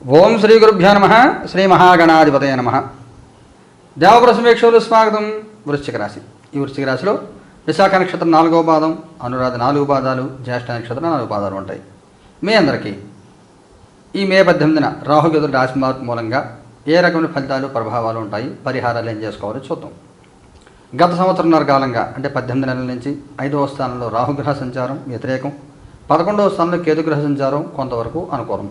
ఓం శ్రీ గురుభ్యో నమ శ్రీ మహాగణాధిపతయ నమ. దేవప్రసమేక్షలు స్వాగతం. వృశ్చిక రాశి. ఈ వృశ్చిక రాశిలో విశాఖ నక్షత్రం నాలుగో పాదం అనురాధ నాలుగు పాదాలు జ్యేష్ఠ నక్షత్రం నాలుగు పాదాలు ఉంటాయి. మీ అందరికీ ఈ మే పద్దెనిమిదిన రాహుగతుడు రాశి మార్పు మూలంగా ఏ రకమైన ఫలితాలు ప్రభావాలు ఉంటాయి? పరిహారాలు ఏం చేసుకోవాలో చూద్దాం. గత సంవత్సరంన్నర కాలంగా అంటే పద్దెనిమిది నెలల నుంచి ఐదవ స్థానంలో రాహుగ్రహ సంచారం వ్యతిరేకం పదకొండవ స్థానంలో కేతుగ్రహ సంచారం కొంతవరకు అనుకూలం.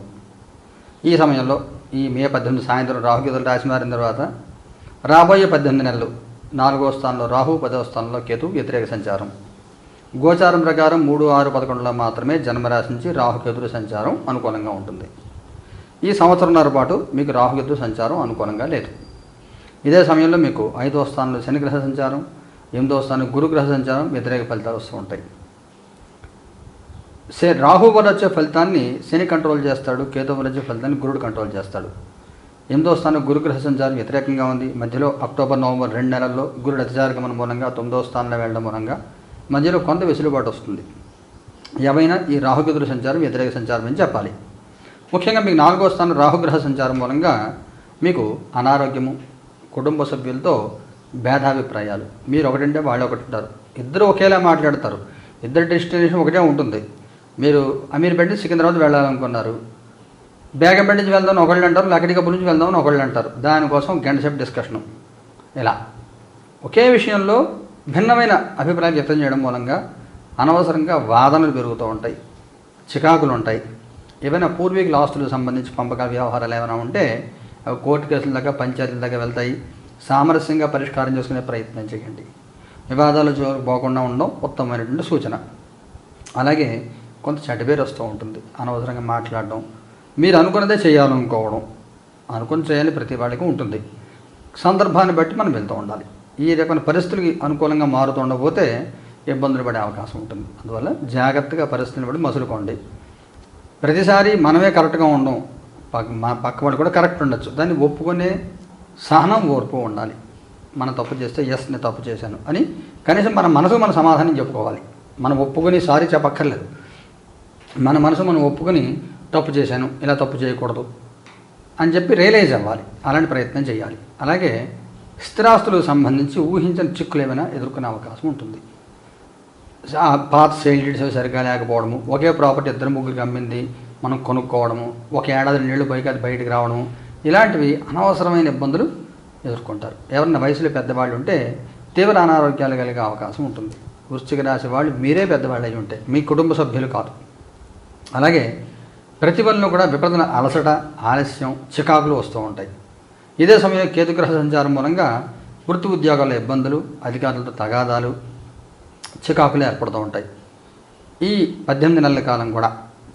ఈ సమయంలో ఈ మే పద్దెనిమిది సాయంత్రం రాహుకేతులు రాశి మారిన తర్వాత రాబోయే పద్దెనిమిది నెలలు నాలుగో స్థానంలో రాహు పదవ స్థానంలో కేతు వ్యతిరేక సంచారం. గోచారం ప్రకారం మూడు ఆరు పదకొండులో మాత్రమే జన్మరాశి నుంచి రాహుకేతుల సంచారం అనుకూలంగా ఉంటుంది. ఈ సంవత్సరంన్నర పాటు మీకు రాహుకేతు సంచారం అనుకూలంగా లేదు. ఇదే సమయంలో మీకు ఐదో స్థానంలో శనిగ్రహ సంచారం ఎనిమిదో స్థానం గురుగ్రహ సంచారం వ్యతిరేక ఫలితాలు వస్తూ ఉంటాయి. సే రాహు వల్ల వచ్చే ఫలితాన్ని శని కంట్రోల్ చేస్తాడు కేతు వల్ల వచ్చే ఫలితాన్ని గురుడు కంట్రోల్ చేస్తాడు. ఎనిమిదో స్థానం గురుగ్రహ సంచారం వ్యతిరేకంగా ఉంది. మధ్యలో అక్టోబర్ నవంబర్ రెండు నెలల్లో గురుడు అతిచారగమన మూలంగా తొమ్మిదో స్థానంలో వెళ్ళడం మూలంగా మధ్యలో కొంత వెసులుబాటు వస్తుంది. ఏవైనా ఈ రాహుకేతుల సంచారం వ్యతిరేక సంచారం అని చెప్పాలి. ముఖ్యంగా మీకు నాలుగో స్థానం రాహుగ్రహ సంచారం మూలంగా మీకు అనారోగ్యము కుటుంబ సభ్యులతో భేదాభిప్రాయాలు. మీరు ఒకటింటే వాళ్ళు ఒకటి ఉంటారు. ఇద్దరు ఒకేలా మాట్లాడతారు. ఇద్దరు డెస్టినేషన్ ఒకటే ఉంటుంది. మీరు అమీర్పేట నుంచి సికింద్రాబాద్ వెళ్ళాలనుకున్నారు. బేగంపేట నుంచి వెళ్దామని ఒకళ్ళు అంటారు లక్కడికప్పు నుంచి వెళ్దామని ఒకళ్ళు అంటారు. దానికోసం గంట సేపు డిస్కషను ఇలా. ఒకే విషయంలో భిన్నమైన అభిప్రాయాలు వ్యక్తం చేయడం మూలంగా అనవసరంగా వాదనలు పెరుగుతూ ఉంటాయి చికాకులు ఉంటాయి. ఏవైనా పూర్వీకుల ఆస్తులకు సంబంధించి పంపకాల వ్యవహారాలు ఏమైనా ఉంటే అవి కోర్టు కేసుల దాకా పంచాయతీల దాకా వెళ్తాయి. సామరస్యంగా పరిష్కారం చేసుకునే ప్రయత్నం చేయండి. వివాదాలు పోకుండా ఉండడం ఉత్తమమైనటువంటి సూచన. అలాగే కొంత చెడ్డపేరు వస్తూ ఉంటుంది. అనవసరంగా మాట్లాడడం మీరు అనుకున్నదే చేయాలనుకోవడం అనుకుని చేయాలి ప్రతి వాళ్ళకి ఉంటుంది. సందర్భాన్ని బట్టి మనం వెళ్తూ ఉండాలి. ఈ రకమైన పరిస్థితులకి అనుకూలంగా మారుతూ ఉండకపోతే ఇబ్బందులు పడే అవకాశం ఉంటుంది. అందువల్ల జాగ్రత్తగా పరిస్థితిని బట్టి మసులుకోండి. ప్రతిసారి మనమే కరెక్ట్గా ఉండం పక్క మా పక్క వాళ్ళు కూడా కరెక్ట్ ఉండొచ్చు. దాన్ని ఒప్పుకునే సహనం ఓర్పు ఉండాలి. మనం తప్పు చేస్తే ఎస్ నేను తప్పు చేశాను అని కనీసం మన మనసు మన సమాధానం చెప్పుకోవాలి. మనం ఒప్పుకొని సారీ చెప్పక్కర్లేదు. మన మనసు మనం ఒప్పుకొని తప్పు చేశాను ఇలా తప్పు చేయకూడదు అని చెప్పి రియలైజ్ అవ్వాలి. అలాంటి ప్రయత్నం చేయాలి. అలాగే స్థిరాస్తులకు సంబంధించి ఊహించని చిక్కులు ఏమైనా ఎదుర్కొనే అవకాశం ఉంటుంది. పాత సేల్ డీడ్స్ అవి సరిగ్గా లేకపోవడము ఒకే ప్రాపర్టీ ఇద్దరు ముగ్గురికి అమ్మింది మనం కొనుక్కోవడము ఒక ఏడాది నీళ్ళు పైకి అది బయటకు రావడము ఇలాంటివి అనవసరమైన ఇబ్బందులు ఎదుర్కొంటారు. ఎవరైనా వయసులో పెద్దవాళ్ళు ఉంటే తీవ్ర అనారోగ్యాలు కలిగే అవకాశం ఉంటుంది. వృశ్చిక రాశి వాళ్ళు మీరే పెద్దవాళ్ళు అయి ఉంటే మీ కుటుంబ సభ్యులు కాదు. అలాగే ప్రతి వల్ల కూడా విపరీతమైన అలసట ఆలస్యం చికాకులు వస్తూ ఉంటాయి. ఇదే సమయంలో కేతుగ్రహ సంచారం మూలంగా వృత్తి ఉద్యోగాల ఇబ్బందులు అధికారులతో తగాదాలు చికాకులు ఏర్పడుతూ ఉంటాయి. ఈ పద్దెనిమిది నెలల కాలం కూడా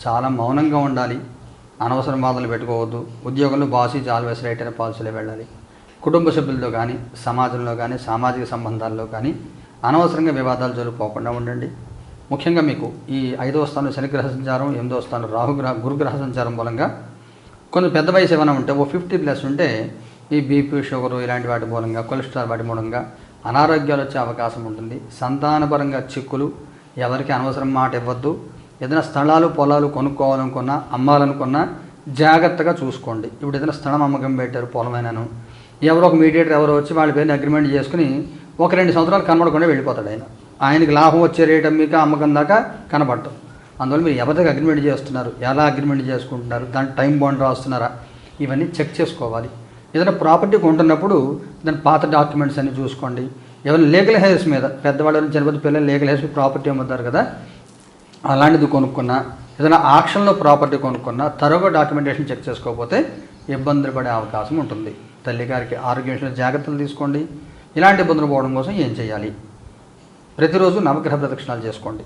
చాలా మౌనంగా ఉండాలి. అనవసరం వాదనలు పెట్టుకోవద్దు. ఉద్యోగంలో బాసీ ఆల్వేస్ రైట్ అనే పాలసీలో వెళ్ళాలి. కుటుంబ సభ్యులతో కానీ సమాజంలో కానీ సామాజిక సంబంధాల్లో కానీ అనవసరంగా వివాదాలు జరుపుకోకుండా ఉండండి. ముఖ్యంగా మీకు ఈ ఐదవ స్థానం శనిగ్రహ సంచారం ఎనిమిదవ స్థానం రాహుగ్రహ గురుగ్రహ సంచారం మూలంగా కొంచెం పెద్ద వయసు ఏమైనా ఉంటే ఓ ఫిఫ్టీ ప్లస్ ఉంటే ఈ బీపీ షుగరు ఇలాంటి వాటి మూలంగా కొలెస్ట్రాల్ వాటి మూలంగా అనారోగ్యాలు వచ్చే అవకాశం ఉంటుంది. సంతానపరంగా చిక్కులు ఎవరికి అనవసరం మాట ఇవ్వద్దు. ఏదైనా స్థలాలు పొలాలు కొనుక్కోవాలనుకున్నా అమ్మాలనుకున్నా జాగ్రత్తగా చూసుకోండి. ఇప్పుడు ఏదైనా స్థలం అమ్మకం పెట్టారు పొలమైనాను ఎవరో ఒక మీడియేటర్ ఎవరో వచ్చి వాళ్ళ పేరుని అగ్రిమెంట్ చేసుకుని ఒక రెండు సంవత్సరాలు కనబడకుండా వెళ్ళిపోతాడు ఆయన. ఆయనకి లాభం వచ్చే రేట్ అమ్మిక అమ్మకం దాకా కనబడటం. అందువల్ల మీరు ఎవరికి అగ్రిమెంట్ చేస్తున్నారు? ఎలా అగ్రిమెంట్ చేసుకుంటున్నారు? దాని టైం బాండ్ రాస్తున్నారా? ఇవన్నీ చెక్ చేసుకోవాలి. ఏదైనా ప్రాపర్టీ కొంటున్నప్పుడు దాని పాత డాక్యుమెంట్స్ అన్ని చూసుకోండి. ఎవరైనా లీగల్ హెయిర్స్ మీద పెద్దవాళ్ళ నుంచి చనిపోతే పిల్లలు లీగల్ హెయిర్స్ ప్రాపర్టీ అమ్ముతారు కదా? అలాంటిది కొనుక్కున్నా ఏదైనా ఆక్షన్లో ప్రాపర్టీ కొనుక్కున్నా తరగా డాక్యుమెంటేషన్ చెక్ చేసుకోకపోతే ఇబ్బందులు పడే అవకాశం ఉంటుంది. తల్లిగారికి ఆరోగ్య విషయంలో జాగ్రత్తలు తీసుకోండి. ఇలాంటి ఇబ్బందులు పోవడం కోసం ఏం చేయాలి? ప్రతిరోజు నవగ్రహ ప్రదక్షిణాలు చేసుకోండి.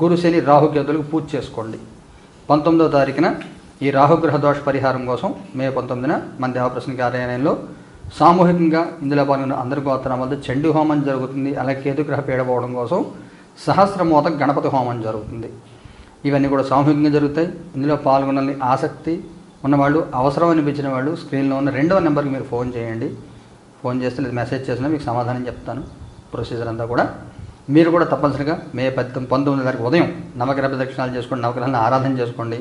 గురు శని రాహుకేతులకు పూజ చేసుకోండి. పంతొమ్మిదవ తారీఖున ఈ రాహుగ్రహ దోష పరిహారం కోసం మే పంతొమ్మిదిన మన దేవప్రసన్న కార్యాలయంలో సామూహికంగా ఇందులో పాల్గొన్న అందరి గోత్రాలతో చండీ హోమం జరుగుతుంది. అలాగే కేతుగ్రహ పీడపోవడం కోసం సహస్రమోత గణపతి హోమం జరుగుతుంది. ఇవన్నీ కూడా సామూహికంగా జరుగుతాయి. ఇందులో పాల్గొనాలని ఆసక్తి ఉన్నవాళ్ళు అవసరం అనిపించిన వాళ్ళు స్క్రీన్లో ఉన్న రెండవ నెంబర్కి మీరు ఫోన్ చేయండి. ఫోన్ చేస్తే లేదా మెసేజ్ చేసినా మీకు సమాధానం చెప్తాను. ప్రొసీజర్ అంతా కూడా మీరు కూడా తప్పనిసరిగా మే పద్దెనిమిది పంతొమ్మిది తారీఖు ఉదయం నవగ్రహ ప్రదక్షిణాలు చేసుకోండి నవగ్రహాలను ఆరాధన చేసుకోండి.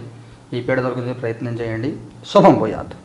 ఈ పీడ దొరికింది ప్రయత్నం చేయండి. శుభం పోయాదు